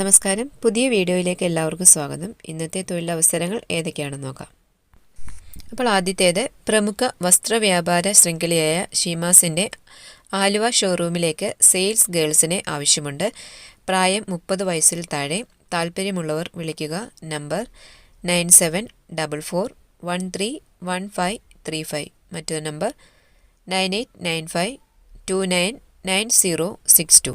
നമസ്കാരം. പുതിയ വീഡിയോയിലേക്ക് എല്ലാവർക്കും സ്വാഗതം. ഇന്നത്തെ തൊഴിലവസരങ്ങൾ ഏതൊക്കെയാണെന്ന് നോക്കാം. അപ്പോൾ ആദ്യത്തേത് പ്രമുഖ വസ്ത്രവ്യാപാര ശൃംഖലയായ ഷീമാസിന്റെ ആലുവ ഷോറൂമിലേക്ക് സെയിൽസ് ഗേൾസിനെ ആവശ്യമുണ്ട്. പ്രായം മുപ്പത് വയസ്സിൽ താഴെ. താല്പര്യമുള്ളവർ വിളിക്കുക. Number nine seven double four one three one five three five. മറ്റൊരു number nine eight nine five two nine nine zero six two.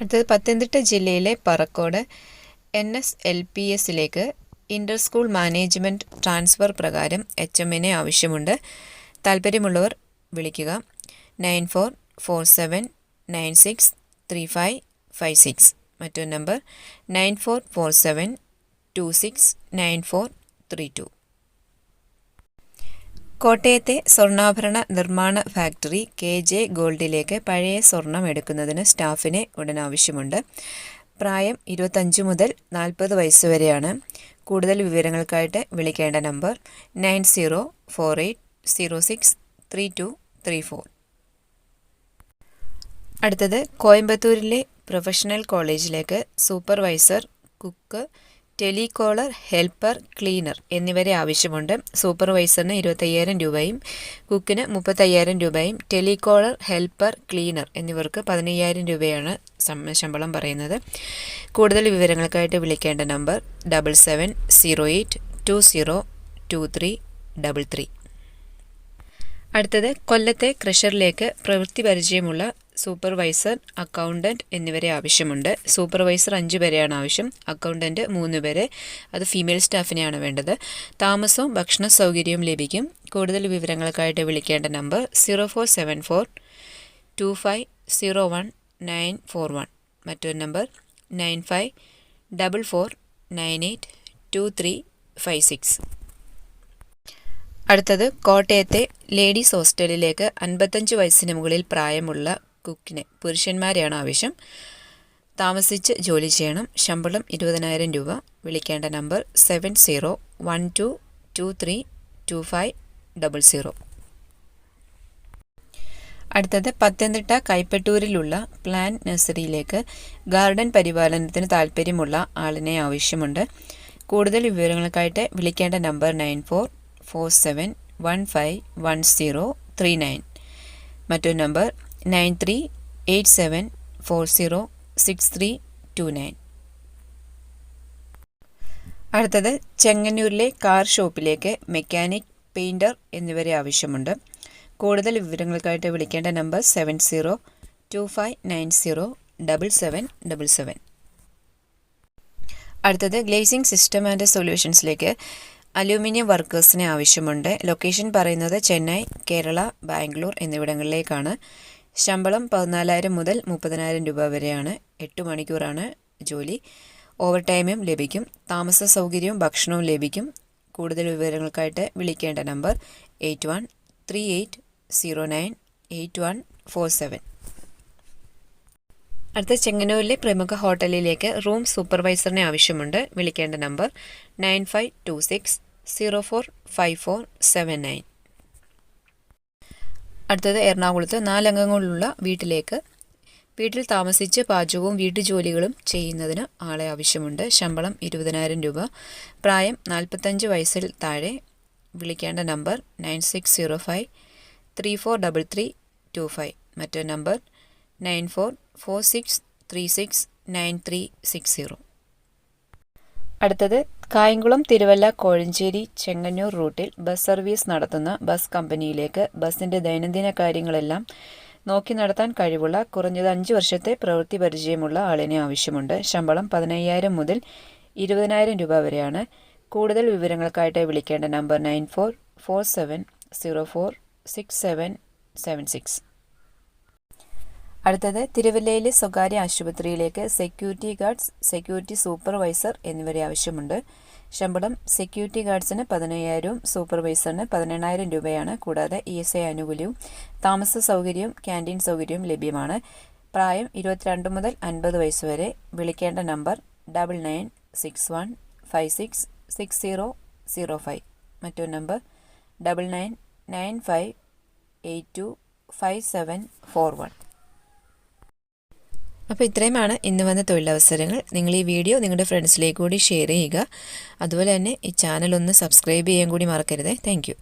അടുത്തത് പത്തനംതിട്ട ജില്ലയിലെ Parakkode N S L P എസിലേക്ക് ഇന്റർ സ്കൂൾ മാനേജ്മെന്റ് ട്രാൻസ്ഫർ പ്രകാരം H എമ്മിനെ ആവശ്യമുണ്ട്. താല്പര്യമുള്ളവർ വിളിക്കുക. Nine four four seven nine six three five five six. മറ്റൊരു number nine four four seven two six nine four three two. കോട്ടയത്തെ സ്വർണാഭരണ നിർമ്മാണ factory K J ഗോൾഡിലേക്ക് പഴയ സ്വർണം എടുക്കുന്നതിന് സ്റ്റാഫിനെ ഉടൻ ആവശ്യമുണ്ട് പ്രായം ഇരുപത്തഞ്ച് മുതൽ നാൽപ്പത് വയസ്സ് വരെയാണ്. കൂടുതൽ വിവരങ്ങൾക്കായിട്ട് വിളിക്കേണ്ട number nine zero four eight zero six three two three four. അടുത്തത് കോയമ്പത്തൂരിലെ പ്രൊഫഷണൽ കോളേജിലേക്ക് supervisor cook telecaller helper cleaner എന്നിവരെ ആവശ്യമുണ്ട്. സൂപ്പർവൈസറിന് ഇരുപത്തയ്യായിരം രൂപയും കുക്കിന് മുപ്പത്തയ്യായിരം രൂപയും ടെലികോളർ ഹെൽപ്പർ ക്ലീനർ എന്നിവർക്ക് പതിനയ്യായിരം രൂപയാണ് ശമ്പളം പറയുന്നത്. കൂടുതൽ വിവരങ്ങൾക്കായിട്ട് വിളിക്കേണ്ട number double seven zero eight two zero two three double three അടുത്തത് കൊല്ലത്തെ ക്രഷറിലേക്ക് പ്രവൃത്തി പരിചയമുള്ള സൂപ്പർവൈസർ അക്കൗണ്ടന്റ് എന്നിവരെ ആവശ്യമുണ്ട്. സൂപ്പർവൈസർ അഞ്ച് പേരെയാണ് ആവശ്യം. അക്കൗണ്ടന്റ് മൂന്ന് പേരെ. അത് ഫീമെയിൽ സ്റ്റാഫിനെയാണ് വേണ്ടത്. താമസവും ഭക്ഷണ സൗകര്യവും ലഭിക്കും. കൂടുതൽ വിവരങ്ങൾക്കായിട്ട് വിളിക്കേണ്ട number zero four seven four two five zero one nine four one. മറ്റൊരു number nine five double four nine eight two three five six. അടുത്തത് കോട്ടയത്തെ ലേഡീസ് ഹോസ്റ്റലിലേക്ക് അൻപത്തഞ്ച് വയസ്സിന് മുകളിൽ പ്രായമുള്ള കുക്കിനെ പുരുഷന്മാരെയാണ് ആവശ്യം. താമസിച്ച് ജോലി ചെയ്യണം. ശമ്പളം ഇരുപതിനായിരം രൂപ. വിളിക്കേണ്ട number seven zero one two two three two five double zero. അടുത്തത് പത്തനംതിട്ട കൈപ്പറ്റൂരിലുള്ള പ്ലാൻ നഴ്സറിയിലേക്ക് ഗാർഡൻ പരിപാലനത്തിന് താല്പര്യമുള്ള ആളിനെ ആവശ്യമുണ്ട്. കൂടുതൽ വിവരങ്ങൾക്കായിട്ട് വിളിക്കേണ്ട number nine four four seven one five one zero three nine. മറ്റൊരു number nine three eight seven four zero six three two nine. അടുത്തത് ചെങ്ങന്നൂരിലെ കാർ ഷോപ്പിലേക്ക് മെക്കാനിക് പെയിന്റർ എന്നിവരെ ആവശ്യമുണ്ട്. കൂടുതൽ വിവരങ്ങൾക്കായിട്ട് വിളിക്കേണ്ട number seven zero two five nine zero double seven double seven. അടുത്തത് ഗ്ലേസിംഗ് സിസ്റ്റം ആൻഡ് സൊല്യൂഷൻസിലേക്ക് അലൂമിനിയം വർക്കേഴ്സിനെ ആവശ്യമുണ്ട്. ലൊക്കേഷൻ പറയുന്നത് ചെന്നൈ കേരള ബാംഗ്ലൂർ എന്നിവിടങ്ങളിലേക്കാണ്. ശമ്പളം പതിനാലായിരം മുതൽ മുപ്പതിനായിരം രൂപ വരെയാണ്. എട്ട് മണിക്കൂറാണ് ജോലി. ഓവർ ടൈമും ലഭിക്കും. താമസ സൗകര്യവും ഭക്ഷണവും ലഭിക്കും. കൂടുതൽ വിവരങ്ങൾക്കായിട്ട് വിളിക്കേണ്ട number eight one three eight zero nine eight one four seven. അടുത്ത ചെങ്ങന്നൂരിലെ പ്രമുഖ ഹോട്ടലിലേക്ക് റൂം സൂപ്പർവൈസറിനെ ആവശ്യമുണ്ട്. വിളിക്കേണ്ട number nine five two six zero four five four seven nine. അടുത്തത് എറണാകുളത്ത് നാലംഗങ്ങളുള്ള വീട്ടിലേക്ക്. വീട്ടിൽ താമസിച്ച് പാചകവും വീട്ടുജോലികളും ചെയ്യുന്നതിന് ആളെ ആവശ്യമുണ്ട്. ശമ്പളം ഇരുപതിനായിരം രൂപ. പ്രായം നാൽപ്പത്തഞ്ച് വയസ്സിൽ താഴെ. വിളിക്കേണ്ട number nine six zero five three four double three two five. മറ്റൊരു number nine four four six three six nine three six zero. അടുത്തത് കായംകുളം തിരുവല്ല കോഴഞ്ചേരി ചെങ്ങന്നൂർ റൂട്ടിൽ ബസ് സർവീസ് നടത്തുന്ന ബസ് കമ്പനിയിലേക്ക് ബസിന്റെ ദൈനംദിന കാര്യങ്ങളെല്ലാം നോക്കി നടത്താൻ കഴിവുള്ള കുറഞ്ഞത് അഞ്ച് വർഷത്തെ പ്രവൃത്തി പരിചയമുള്ള ആളിനെ ആവശ്യമുണ്ട്. ശമ്പളം പതിനയ്യായിരം മുതൽ ഇരുപതിനായിരം രൂപ വരെയാണ്. കൂടുതൽ വിവരങ്ങൾക്കായിട്ട് വിളിക്കേണ്ട number nine four four seven zero four six seven seven six. അടുത്തത് തിരുവല്ലയിലെ സ്വകാര്യ ആശുപത്രിയിലേക്ക് സെക്യൂരിറ്റി ഗാർഡ്സ് സെക്യൂരിറ്റി സൂപ്പർവൈസർ എന്നിവരെ ആവശ്യമുണ്ട്. ശമ്പളം സെക്യൂരിറ്റി ഗാർഡ്സിന് പതിനയ്യായിരവും സൂപ്പർവൈസറിന് പതിനെണ്ണായിരം രൂപയാണ്. കൂടാതെ ഇ എസ് ഐ ആനുകൂല്യവും താമസ സൗകര്യവും ക്യാന്റീൻ സൗകര്യവും ലഭ്യമാണ്. പ്രായം ഇരുപത്തിരണ്ട് മുതൽ അൻപത് വയസ്സ് വരെ. വിളിക്കേണ്ട number double nine six one five six six zero zero five മറ്റൊരു number double nine nine five eight two five seven four one അപ്പോൾ ഇത്രയുമാണ് ഇന്ന് വന്ന തൊഴിലവസരങ്ങൾ. നിങ്ങൾ ഈ വീഡിയോ നിങ്ങളുടെ ഫ്രണ്ട്സിലേക്ക് കൂടി ഷെയർ ചെയ്യുക. അതുപോലെ തന്നെ ഈ ചാനൽ ഒന്ന് സബ്സ്ക്രൈബ് ചെയ്യാൻ കൂടി മറക്കരുത്. താങ്ക്